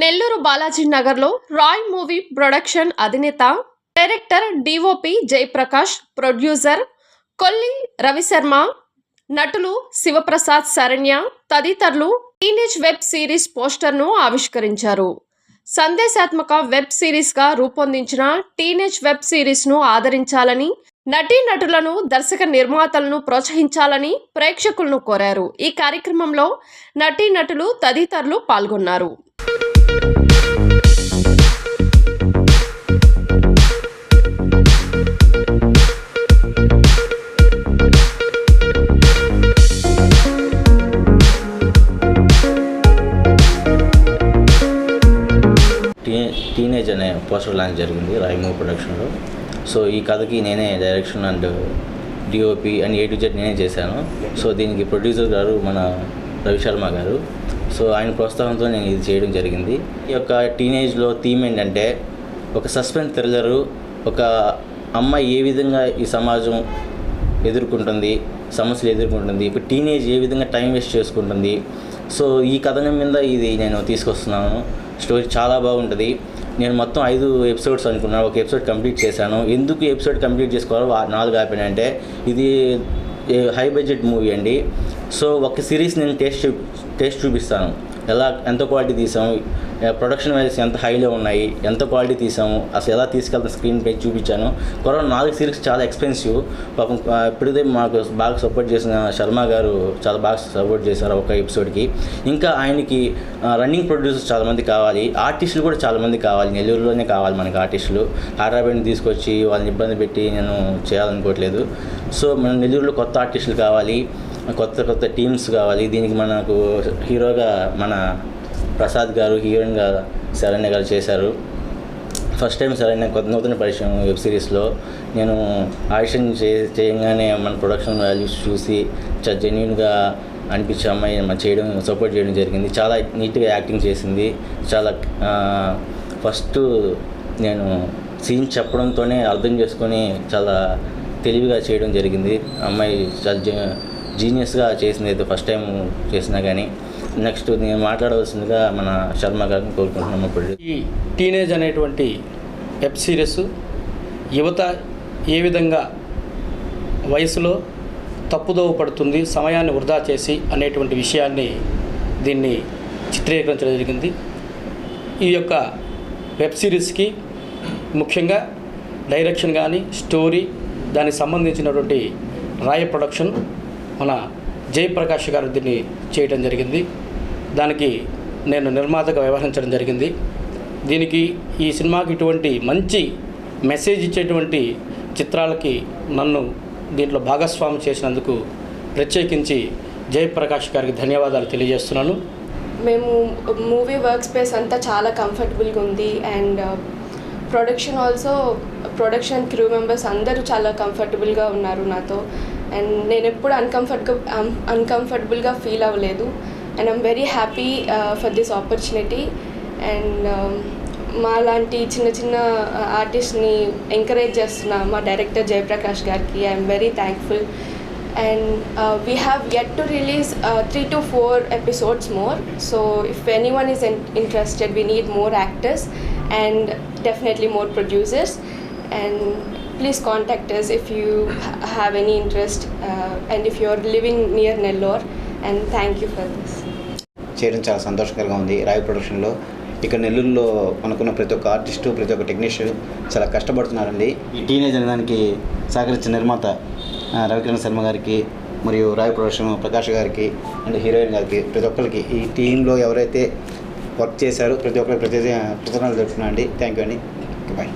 నెల్లూరు బాలాజీ నగర్లో Roy movie production అధినేత director DOP Jayaprakash producer Kolli Ravi Sharma నటులు శివప్రసాద్ శరణ్య తదితరులు టీనేజ్ వెబ్ సిరీస్ పోస్టర్ను ఆవిష్కరించారు. సందేశాత్మక వెబ్ సిరీస్గా రూపొందించిన టీనేజ్ వెబ్ సిరీస్ను ఆదరించాలని నటీనటులను దర్శక నిర్మాతలను ప్రోత్సహించాలని ప్రేక్షకులను కోరారు. ఈ కార్యక్రమంలో నటీనటులు తదితరులు పాల్గొన్నారు. అనే పోస్టర్ లాంచ్ జరిగింది రాయమూ ప్రొడక్షన్లో. సో ఈ కథకి నేనే direction and DOP and A to Z నేనే చేశాను. సో దీనికి ప్రొడ్యూసర్ గారు మన రవిశర్మ గారు. సో ఆయన ప్రోత్సాహంతో నేను ఇది చేయడం జరిగింది. ఈ యొక్క టీనేజ్లో థీమ్ ఏంటంటే ఒక సస్పెన్స్ థ్రిల్లరు ఒక అమ్మాయి ఏ విధంగా ఈ సమాజం ఎదుర్కొంటుంది సమస్యలు ఎదుర్కొంటుంది ఇప్పుడు టీనేజ్ ఏ విధంగా టైం వేస్ట్ చేసుకుంటుంది. సో ఈ కథనం మీద ఇది నేను తీసుకొస్తున్నాను. స్టోరీ చాలా బాగుంటుంది. నేను మొత్తం ఐదు ఎపిసోడ్స్ అనుకున్నాను ఒక ఎపిసోడ్ కంప్లీట్ చేశాను. ఎందుకు ఎపిసోడ్ కంప్లీట్ చేసుకోవాలో నాలుగు నాలుగు ఆపానంటే ఇది హై బడ్జెట్ మూవీ అండి. సో ఒక సిరీస్ నేను టేస్ట్ టేస్ట్ చూపిస్తాను. ఎలా ఎంత క్వాలిటీ తీసాము ప్రొడక్షన్ వైజ్ ఎంత హైలో ఉన్నాయి ఎంత క్వాలిటీ తీసాము అసలు ఎలా తీసుకెళ్తాం స్క్రీన్ పై చూపించాను. కరోనా నాలుగు సిరీస్ చాలా ఎక్స్పెన్సివ్ పాపం ఆ, ఇప్పుడే మాకు బాగా సపోర్ట్ చేసిన శర్మ గారు చాలా బాగా సపోర్ట్ చేశారు ఒక ఎపిసోడ్కి ఇంకా ఆయనకి రన్నింగ్ ప్రొడ్యూసర్స్ చాలామంది కావాలి ఆర్టిస్టులు కూడా చాలామంది కావాలి నెల్లూరులోనే కావాలి మనకి ఆర్టిస్టులు హైదరాబాద్ని తీసుకొచ్చి వాళ్ళని ఇబ్బంది పెట్టి నేను చేయాలనుకోవట్లేదు. సో మన నెల్లూరులో కొత్త ఆర్టిస్టులు కావాలి కొత్త కొత్త టీమ్స్ కావాలి. దీనికి మనకు హీరోగా మన ప్రసాద్ గారు హీరోయిన్గా శరణ్య గారు చేశారు. ఫస్ట్ టైం శరణ్య కొత్త నూతన పరిచయం వెబ్ సిరీస్లో నేను ఆడిషన్ చే చేయగానే మన ప్రొడక్షన్ వాల్యూస్ చూసి చాలా జెన్యున్గా అనిపించే అమ్మాయి చేయడం సపోర్ట్ చేయడం జరిగింది. చాలా నీట్గా యాక్టింగ్ చేసింది. చాలా ఫస్ట్ నేను సీన్ చెప్పడంతోనే అర్థం చేసుకొని చాలా తెలివిగా చేయడం జరిగింది. అమ్మాయి చాలా జీనియస్గా చేసింది అయితే ఫస్ట్ టైం చేసినా కానీ నెక్స్ట్ నేను మాట్లాడవలసిందిగా మన శర్మ గారిని కోరుకుంటున్నాము ఇప్పుడు ఈ టీనేజ్ అనేటువంటి వెబ్ సిరీస్ యువత ఏ విధంగా వయసులో తప్పుదోవ పడుతుంది సమయాన్ని వృధా చేసి అనేటువంటి విషయాన్ని దీన్ని చిత్రీకరించడం జరిగింది. ఈ యొక్క వెబ్ సిరీస్కి ముఖ్యంగా డైరెక్షన్ కానీ స్టోరీ దానికి సంబంధించినటువంటి రాయ ప్రొడక్షన్ మన జయప్రకాష్ గారు దీన్ని చేయడం జరిగింది. దానికి నేను నిర్మాతగా వ్యవహరించడం జరిగింది. దీనికి ఈ సినిమాకి ఇటువంటి మంచి మెసేజ్ ఇచ్చేటువంటి చిత్రాలకి నన్ను దీంట్లో భాగస్వామి చేసినందుకు ప్రత్యేకించి జయప్రకాష్ గారికి ధన్యవాదాలు తెలియజేస్తున్నాను. మేము మూవీ వర్క్ స్పేస్ అంతా చాలా కంఫర్టబుల్గా ఉంది and uh, production also production crew members అందరూ చాలా కంఫర్టబుల్గా ఉన్నారు నాతో. అండ్ నేను ఎప్పుడు అన్కంఫర్ట్గా అన్కంఫర్టబుల్గా ఫీల్ అవ్వలేదు. And I'm very happy for this opportunity and మా లాంటి చిన్న చిన్న ఆర్టిస్ట్ని ఎంకరేజ్ చేస్తున్న మా డైరెక్టర్ జయప్రకాష్ గారికి I'm very thankful and we have yet to release three to four episodes more so if anyone is interested we need more actors and definitely more producers and please contact us if you ha- have any interest uh, and if you're living near Nellore and thank you for this. చేయడం చాలా సంతోషకరంగా ఉంది. రాయ్ ప్రొడక్షన్లో ఇక్కడ నెల్లూరులో మనకున్న ప్రతి ఒక్క ఆర్టిస్టు ప్రతి ఒక్క టెక్నీషియన్ చాలా కష్టపడుతున్నారండి. ఈ టీనేజ్ అనే దానికి సహకరించిన నిర్మాత రవికిరణ్ శర్మ గారికి మరియు రాయ్ ప్రొడక్షన్ ప్రకాష్ గారికి అండ్ హీరోయిన్ గారికి ప్రతి ఒక్కరికి ఈ టీంలో ఎవరైతే వర్క్ చేశారో ప్రతి ఒక్కరికి ప్రతి కృతజ్ఞతలు చెప్తున్నాను అండి. థ్యాంక్ యూ అండి బాయ్.